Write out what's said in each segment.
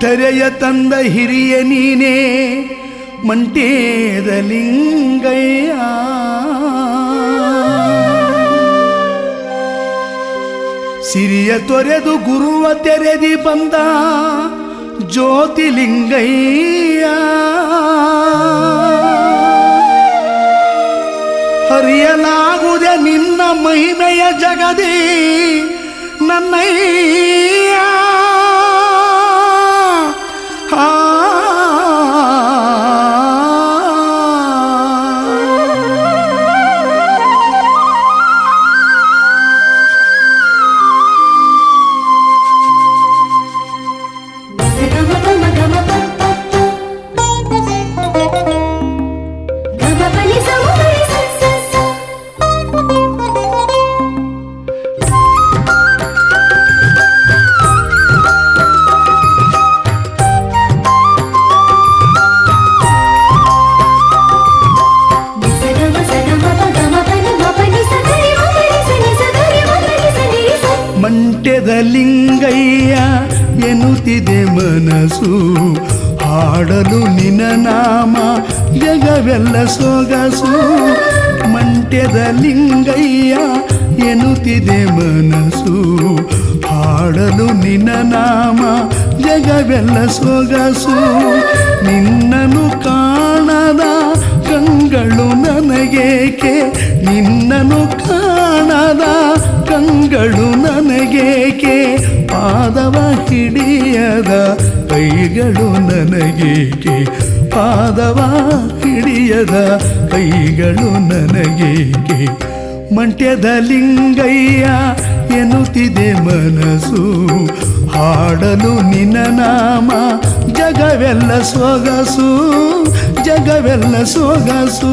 ತೆರೆಯ ತಂದ ಹಿರಿಯ ನೀನೇ ಮಂಟೇದ ಲಿಂಗಯ್ಯ ಸಿರಿಯ ತೊರೆದು ಗುರುವ ತೆರೆದಿ ಬಂದ ಜ್ಯೋತಿಲಿಂಗಯ್ಯ. ಹರಿಯಲಾಗುವುದೇ ನಿನ್ನ ಮಹಿಮೆಯ ಜಗದೇ ನನ್ನಯ್ಯ ಎನ್ನುತ್ತಿದೆ ಮನಸ್ಸು. ಹಾಡಲು ನಿನ್ನ ನಾಮ ಜಗವೆಲ್ಲ ಸೊಗಸು. ಮಂಟ್ಯದ ಲಿಂಗಯ್ಯ ಎನ್ನುತ್ತಿದೆ ಮನಸ್ಸು. ಹಾಡಲು ನಿನ್ನ ನಾಮ ಜಗವೆಲ್ಲ ಸೊಗಸು. ನಿನ್ನನು ಕಾಣದ ಕಂಗಳು ನನಗೇಕೆ? ನಿನ್ನನು ಕಾಣದ ಕಂಗಳು ನನಗೇಕೆ? ಪಾದವ ಹಿಡಿಯದ ಕೈಗಳು ನನಗೇಕೆ? ಪಾದವ ಹಿಡಿಯದ ಕೈಗಳು ನನಗೇಕೆ? ಮಂಟ್ಯದ ಲಿಂಗಯ್ಯ ಎನ್ನುತ್ತಿದೆ ಮನಸ್ಸು. ಹಾಡಲು ನಿನ್ನ ನಾಮ, ಜಗವೆಲ್ಲ ಸೊಗಸು. ಜಗವೆಲ್ಲ ಸೊಗಸು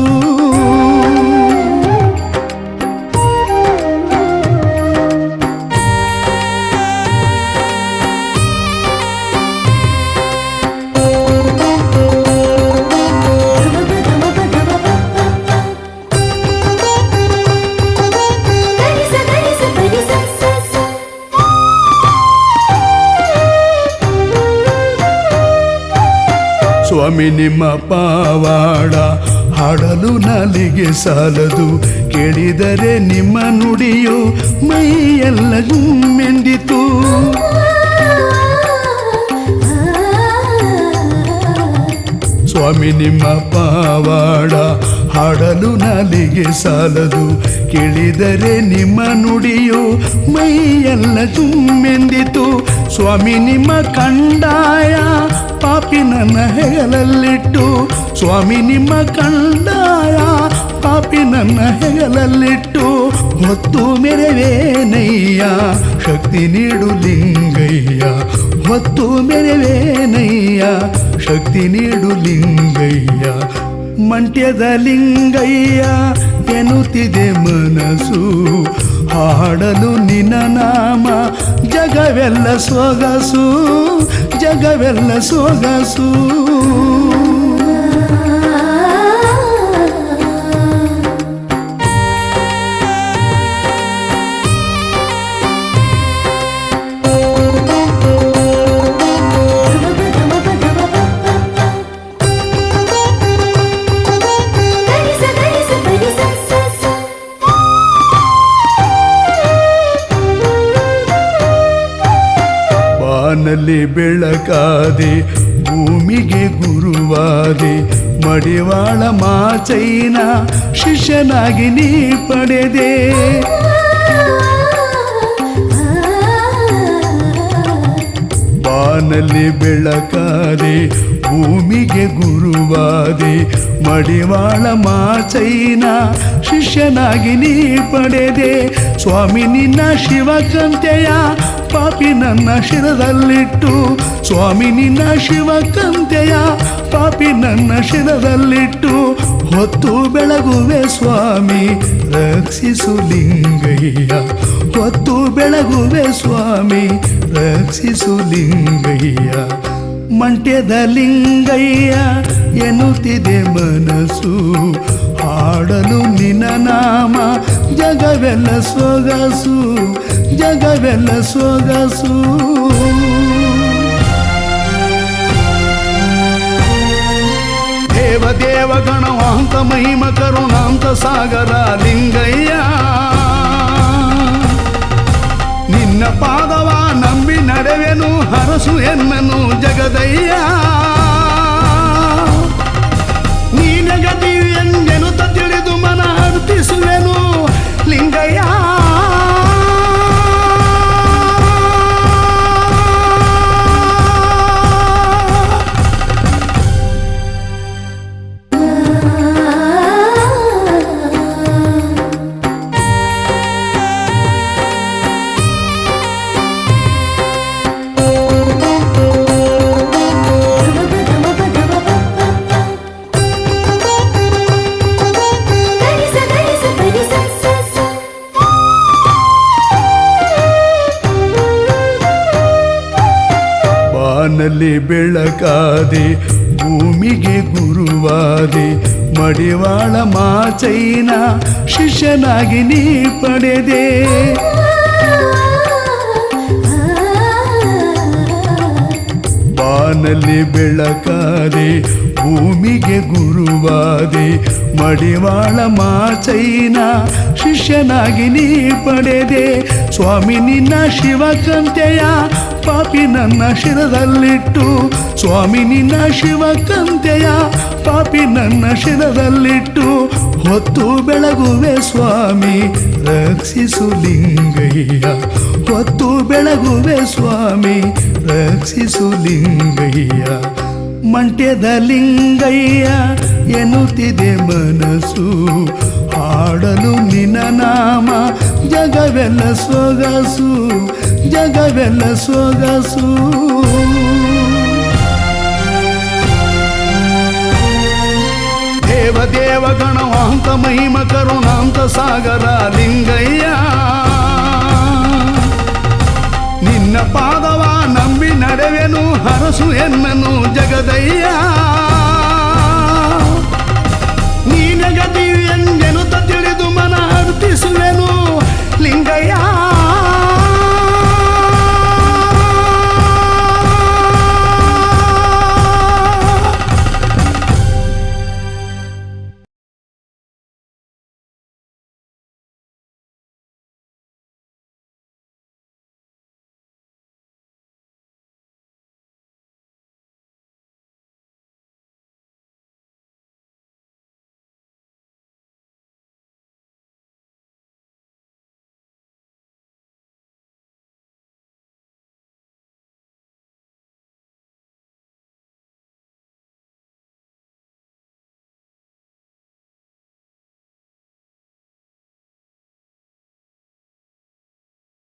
ಸ್ವಾಮಿ ನಿಮ್ಮ ಪಾವಾಡ. ಹಾಡಲು ನಾಲಿಗೆ ಸಾಲದು. ಕೇಳಿದರೆ ನಿಮ್ಮ ನುಡಿಯು ಮೈಯೆಲ್ಲ ಗುಮ್ಮೆಂದಿತು. ಸ್ವಾಮಿ, ನಿಮ್ಮ ಪಾವಾಡ ಹಾಡಲು ನಾಲಿಗೆ ಸಾಲದು. ಕೇಳಿದರೆ ನಿಮ್ಮ ನುಡಿಯು ಮೈಯೆಲ್ಲ ತುಂಬೆಂದಿತು. ಸ್ವಾಮಿ, ನಿಮ್ಮ ಕಂಡಾಯ ಪಾಪಿ ನನ್ನ ಹೆಗಲಲ್ಲಿಟ್ಟು. ಸ್ವಾಮಿ, ನಿಮ್ಮ ಕಂಡಾಯ ಪಾಪಿ ನನ್ನ ಹೆಗಲಲ್ಲಿಟ್ಟು. ಹೊತ್ತು ಮೆರವೇನಯ್ಯ, ಶಕ್ತಿ ನೀಡು ಲಿಂಗಯ್ಯ. ಹೊತ್ತು ಮೆರವೇನಯ್ಯ, ಶಕ್ತಿ ನೀಡು ಲಿಂಗಯ್ಯ ಮಂಟ್ಯದ ಲಿಂಗಯ್ಯ, ಎನ್ನುತ್ತಿದೆ ಮನಸ್ಸು. ಹಾಡಲು ನಿನ್ನ ನಾಮ, ಜಗವೆಲ್ಲ ಸೊಗಸು ಜಗವೆಲ್ಲ ಸೊಗಸು. ಬಾನಲ್ಲಿ ಬೆಳಕಾದೆ ಭೂಮಿಗೆ ಗುರುವಾದೆ ಮಡಿವಾಳ ಮಾಚೈನ ಶಿಷ್ಯನಾಗಿ ನೀ ಪಡೆದೆ. ಬಾನಲ್ಲಿ ಬೆಳಕಾದೆ ಭೂಮಿಗೆ ಗುರುವಾದೆ, ಮಡಿವಾಳ ಮಾಚೈನ ಶಿಷ್ಯನಾಗಿ ನೀ ಪಡೆದೆ. ಸ್ವಾಮಿ, ನಿನ್ನ ಶಿವಕಂತೆಯ ಪಾಪಿ ನನ್ನ ಶಿರದಲ್ಲಿಟ್ಟು. ಸ್ವಾಮಿ, ನಿನ್ನ ಶಿವಕಂತೆಯ ಪಾಪಿ ನನ್ನ ಶಿರದಲ್ಲಿಟ್ಟು. ಹೊತ್ತು ಬೆಳಗುವೆ ಸ್ವಾಮಿ, ರಕ್ಷಿಸು ಲಿಂಗಯ್ಯ. ಹೊತ್ತು ಬೆಳಗುವೆ ಸ್ವಾಮಿ, ರಕ್ಷಿಸು ಲಿಂಗಯ್ಯ. ಮಂಟ್ಯದಲಿಂಗಯ್ಯ ಎನ್ನುತ್ತಿದೆ ಮನಸ್ಸು ಹಾಡಲು ನಿನ್ನ ನಾಮ ಜಗವೆಲ್ಲ ಸೊಗಸು ಜಗವೆಲ್ಲ ಸೊಗಸು దేవదేవ గణవాంత మహిమ కరుణాంత సాగర లింగయ్య మనసు ఎన్నను జగదయ్యా. ಬಾನಲ್ಲಿ ಬೆಳಕಾದೆ, ಭೂಮಿಗೆ ಗುರುವಾದೆ, ಮಡಿವಾಳ ಮಾಚೈನ ಶಿಷ್ಯನಾಗಿ ನೀ ಪಡೆದೆ. ಬಾನಲ್ಲಿ ಬೆಳಕಾದೆ, ಭೂಮಿಗೆ ಗುರುವಾದೆ, ಮಡಿವಾಳ ಮಾಚೈನ ಶಿಷ್ಯನಾಗಿ ನೀ ಪಡೆದೆ. ಸ್ವಾಮಿ ನಿನ್ನ ಶಿವಕಂತೆಯ ಪಾಪಿ ನನ್ನ ಶಿರದಲ್ಲಿಟ್ಟು, ಸ್ವಾಮಿ ನಿನ್ನ ಶಿವಕಂತೆಯ ಪಾಪಿ ನನ್ನ ಶಿರದಲ್ಲಿಟ್ಟು, ಹೊತ್ತು ಬೆಳಗುವೆ ಸ್ವಾಮಿ, ರಕ್ಷಿಸು ಲಿಂಗಯ್ಯ. ಹೊತ್ತು ಬೆಳಗುವೆ ಸ್ವಾಮಿ, ರಕ್ಷಿಸು ಲಿಂಗಯ್ಯ. ಮಂಟ್ಯದ ಲಿಂಗಯ್ಯ, ಎನ್ನುತ್ತಿದೆ ಮನಸ್ಸು, ಹಾಡಲು ನಿನ್ನ ನಾಮ జగవెల్ల సోగసు జగవెల్ల సోగసు. దేవదేవ గణవాంత మహిమ కరుణాంత సాగర లింగయ్య. నిన్న పాదవా నమ్మి నడవెను హరసు ఎన్నను జగదయ్యా.